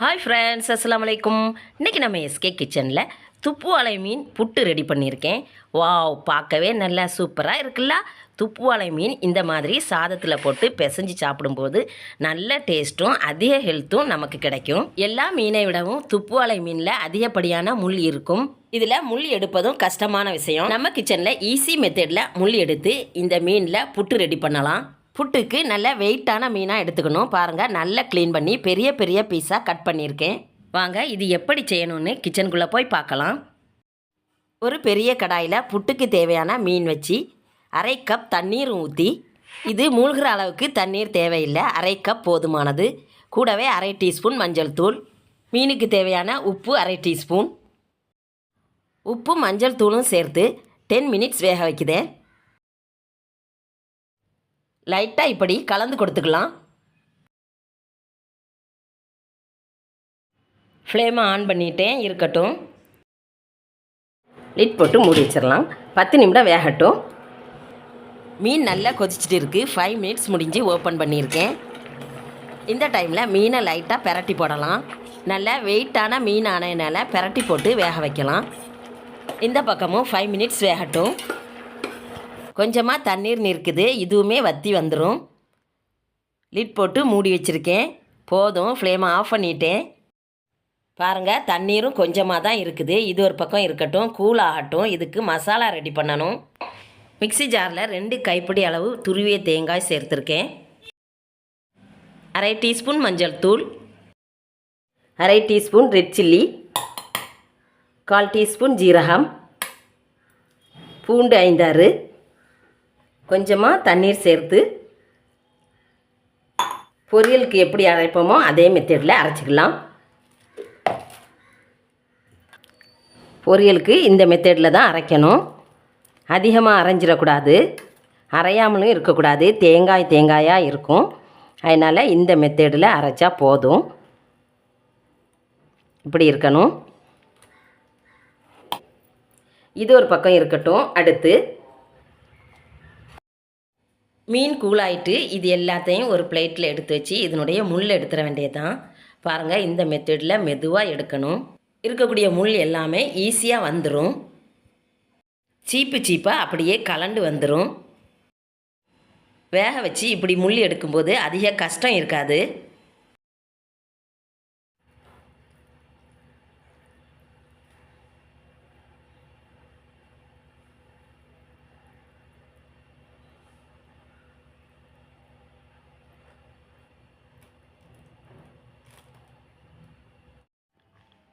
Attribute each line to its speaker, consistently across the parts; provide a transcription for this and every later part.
Speaker 1: Hi friends அஸ்லாம் வலைக்கும் இன்றைக்கி நம்ம எஸ்கே கிச்சனில் துப்புவாழை மீன் புட்டு ரெடி பண்ணியிருக்கேன். வாவ் பார்க்கவே நல்லா சூப்பராக இருக்குல்ல? துப்புவாழை மீன் இந்த மாதிரி சாதத்தில் போட்டு பிசைஞ்சு சாப்பிடும்போது நல்ல டேஸ்ட்டும் அதிக ஹெல்த்தும் நமக்கு கிடைக்கும். எல்லா மீனை விடவும் துப்புவாழை மீனில் அதிகப்படியான முள் இருக்கும். இதில் முள் எடுப்பதும் கஷ்டமான விஷயம். நம்ம கிச்சனில் ஈஸி மெத்தடில் முள் எடுத்து இந்த மீனில் புட்டு ரெடி பண்ணலாம். புட்டுக்கு நல்ல வெயிட்டான மீனாக எடுத்துக்கணும். பாருங்கள் நல்லா க்ளீன் பண்ணி பெரிய பெரிய பீஸாக கட் பண்ணியிருக்கேன். வாங்க இது எப்படி செய்யணும்னு கிச்சனுக்குள்ளே போய் பார்க்கலாம். ஒரு பெரிய கடாயில் புட்டுக்கு தேவையான மீன் வச்சு அரை கப் தண்ணீர் ஊற்றி இது மூழ்கிற அளவுக்கு தண்ணீர் தேவையில்லை. அரை கப் போதுமானது. கூடவே அரை டீஸ்பூன் மஞ்சள் தூள். மீனுக்கு தேவையான உப்பு அரை டீஸ்பூன் உப்பு மஞ்சள் தூளும் சேர்த்து டென் மினிட்ஸ் வேக வைக்குதேன். லைட்டாக இப்படி கலந்து கொடுத்துக்கலாம். ஃப்ளேமை ஆன் பண்ணிட்டேன் இருக்கட்டும். லிட் போட்டு மூடி வச்சிடலாம். பத்து நிமிடம் வேகட்டும். மீன் நல்லா கொதிச்சிட்டு இருக்குது ஃபைவ் மினிட்ஸ் முடிஞ்சு ஓப்பன் பண்ணியிருக்கேன். இந்த டைமில் மீனை லைட்டாக பெரட்டி போடலாம். நல்லா வெயிட்டான மீன் ஆனதுனால பெரட்டி போட்டு வேக வைக்கலாம். இந்த பக்கமும் ஃபைவ் மினிட்ஸ் வேகட்டும். கொஞ்சமாக தண்ணீர் நிற்குது இதுவுமே வற்றி வந்துடும் லிட் போட்டு மூடி வச்சுருக்கேன். போதும் ஃப்ளேமை ஆஃப் பண்ணிட்டேன். பாருங்கள் தண்ணீரும் கொஞ்சமாக தான் இருக்குது. இது ஒரு பக்கம் இருக்கட்டும் கூல் ஆகட்டும். இதுக்கு மசாலா ரெடி பண்ணணும். மிக்ஸி ஜாரில் ரெண்டு கைப்பிடி அளவு துருவிய தேங்காய் சேர்த்துருக்கேன். அரை டீஸ்பூன் மஞ்சள் தூள். அரை டீஸ்பூன் ரெட் சில்லி. கால் டீஸ்பூன் ஜீரகம். பூண்டு ஐந்தாறு கொஞ்சமாக தண்ணீர் சேர்த்து பொரியலுக்கு எப்படி அரைப்போமோ அதே மெத்தடில் அரைச்சிக்கலாம். பொரியலுக்கு இந்த மெத்தடில் தான் அரைக்கணும். அதிகமாக அரைஞ்சிடக்கூடாது. அரையாமலும் இருக்கக்கூடாது. தேங்காய் தேங்காயாக இருக்கும். அதனால் இந்த மெத்தடில் அரைச்சா போதும். இப்படி இருக்கணும். இது ஒரு பக்கம் இருக்கட்டும். அடுத்து மீன் கூழாயிட்டு இது எல்லாத்தையும் ஒரு பிளேட்டில் எடுத்து வச்சு இதனுடைய முள் எடுத்துட வேண்டியதுதான். பாருங்கள் இந்த மெத்தடில் மெதுவாக எடுக்கணும். இருக்கக்கூடிய முள் எல்லாமே ஈஸியாக வந்துடும் சீப்பு சீப்பாக அப்படியே கலண்டு வந்துடும் வேக வச்சு இப்படி முள் எடுக்கும்போது அதிக கஷ்டம் இருக்காது.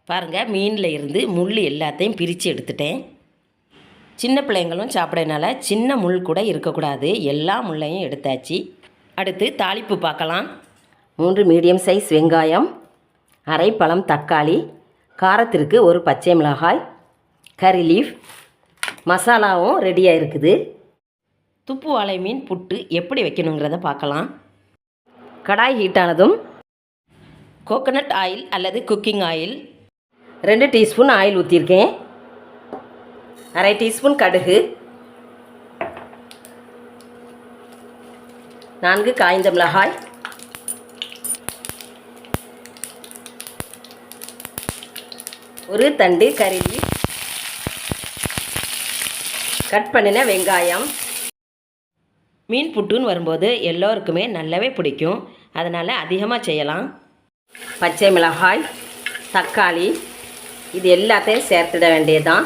Speaker 1: பாருங்கள் மீனில் இருந்து முள் எல்லாத்தையும் பிரித்து எடுத்துட்டேன். சின்ன பிள்ளைங்களும் சாப்பிடனால சின்ன முள் கூட இருக்கக்கூடாது. எல்லா முள்ளையும் எடுத்தாச்சு. அடுத்து தாளிப்பு பார்க்கலாம். மூன்று மீடியம் சைஸ் வெங்காயம் அரை பழம் தக்காளி காரத்திற்கு ஒரு பச்சை மிளகாய் கறி லீஃப் மசாலாவும் ரெடியாக இருக்குது. துப்பு வாழை மீன் புட்டு எப்படி வைக்கணுங்கிறத பார்க்கலாம். கடாய் ஹீட்டானதும் கோகனட் ஆயில் அல்லது குக்கிங் ஆயில் ரெண்டு டீஸ்பூன் ஆயில் ஊற்றிருக்கேன் அரை டீஸ்பூன் கடுகு. நான்கு காய்ந்த மிளகாய். ஒரு தண்டு கருவி. கட் பண்ணின வெங்காயம். மீன் புட்டுன்னு வரும்போது எல்லோருக்குமே நல்லாவே பிடிக்கும். அதனால் அதிகமாக செய்யலாம். பச்சை மிளகாய் தக்காளி. இது எல்லாத்தையும் சேர்த்துட வேண்டியதுதான்.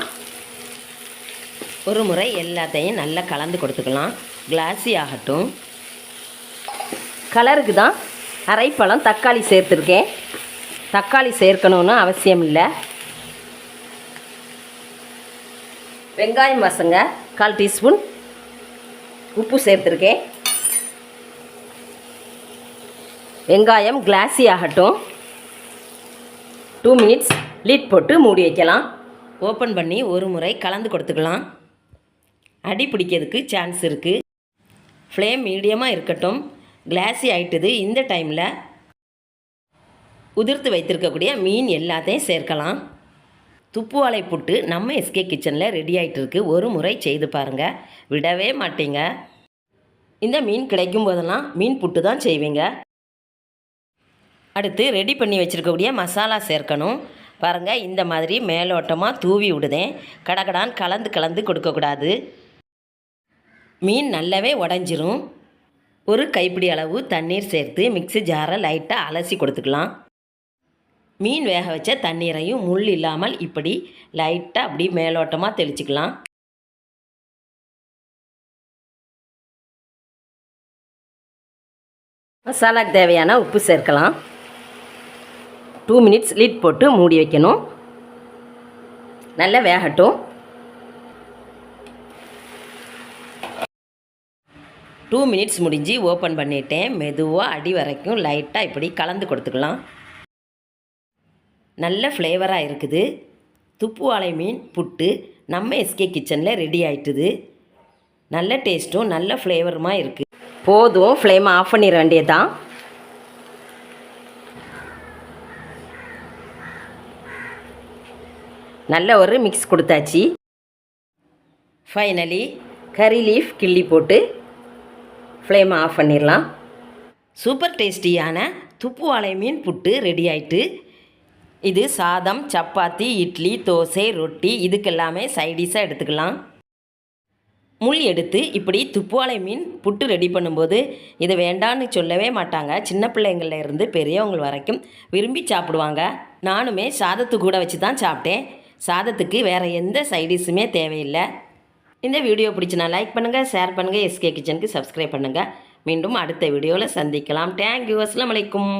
Speaker 1: ஒரு முறை எல்லாத்தையும் நல்லா கலந்து கொடுத்துக்கலாம். கிளாஸி ஆகட்டும். கலருக்கு தான் அரைப்பழம் தக்காளி சேர்த்துருக்கேன். தக்காளி சேர்க்கணுன்னு அவசியம் இல்லை. வெங்காயம் பசங்க கால் டீஸ்பூன் உப்பு சேர்த்துருக்கேன். வெங்காயம் கிளாஸி ஆகட்டும். டூ மினிட்ஸ் லிட் போட்டு மூடி வைக்கலாம். ஓப்பன் பண்ணி ஒரு முறை கலந்து கொடுத்துக்கலாம். அடி பிடிக்கிறதுக்கு சான்ஸ் இருக்குது ஃப்ளேம் மீடியமாக இருக்கட்டும். கிளாஸி ஆயிட்டுது இந்த டைமில் உதிர்த்து வைத்திருக்கக்கூடிய மீன் எல்லாத்தையும் சேர்க்கலாம். துப்புவாலை புட்டு நம்ம எஸ்கே கிச்சனில் ரெடி ஆகிட்டு இருக்கு. ஒரு முறை செய்து பாருங்கள் விடவே மாட்டீங்க. இந்த மீன் கிடைக்கும் போதெல்லாம் மீன் புட்டு தான் செய்வீங்க. அடுத்து ரெடி பண்ணி வச்சுருக்கக்கூடிய மசாலா சேர்க்கணும். பாருங்கள் இந்த மாதிரி மேலோட்டமாக தூவி விடுதேன். கடகடான் கலந்து கலந்து கொடுக்கக்கூடாது. மீன் நல்லாவே உடஞ்சிரும். ஒரு கைப்பிடி அளவு தண்ணீர் சேர்த்து மிக்ஸி ஜாரை லைட்டாக அலசி கொடுத்துக்கலாம். மீன் வேக வச்ச தண்ணீரையும் முள் இல்லாமல் இப்படி லைட்டாக அப்படி மேலோட்டமாக தெளிச்சுக்கலாம். மசாலாக்கு தேவையான உப்பு சேர்க்கலாம். டூ மினிட்ஸ் லீட் போட்டு மூடி வைக்கணும். நல்லா வேகட்டும். டூ மினிட்ஸ் முடிஞ்சு ஓப்பன் பண்ணிட்டேன். மெதுவாக அடி வரைக்கும் லைட்டாக இப்படி கலந்து கொடுத்துக்கலாம். நல்ல ஃப்ளேவராக இருக்குது. துப்புவாழை மீன் புட்டு நம்ம எஸ்கே கிச்சனில் ரெடி ஆயிட்டுது. நல்ல டேஸ்ட்டும் நல்ல ஃப்ளேவருமாக இருக்குது போதும் ஃப்ளேமை ஆஃப் பண்ணிட வேண்டியதுதான். நல்ல ஒரு மிக்ஸ் கொடுத்தாச்சு. ஃபைனலி கறி லீஃப் கிள்ளி போட்டு ஃப்ளேம் ஆஃப் பண்ணிடலாம். சூப்பர் டேஸ்டியான துப்புவாழை மீன் புட்டு ரெடி ஆயிட்டு இது சாதம் சப்பாத்தி இட்லி தோசை ரொட்டி இதுக்கெல்லாமே சைடிஷாக எடுத்துக்கலாம். முள் எடுத்து இப்படி துப்புவாழை மீன் புட்டு ரெடி பண்ணும்போது இது வேண்டான்னு சொல்லவே மாட்டாங்க. சின்ன பிள்ளைங்கள்ல இருந்து பெரியவங்க வரைக்கும் விரும்பி சாப்பிடுவாங்க. நானுமே சாதத்து கூட வச்சு தான் சாப்பிட்டேன். சாதத்துக்கு வேறு எந்த சைடிஷுமே தேவையில்லை. இந்த வீடியோ பிடிச்சினா லைக் பண்ணுங்கள் ஷேர் பண்ணுங்கள் எஸ்கே கிச்சனுக்கு சப்ஸ்கிரைப் பண்ணுங்கள் மீண்டும் அடுத்த வீடியோவில் சந்திக்கலாம். தேங்க்யூ அஸ்லாம் வலைக்கும்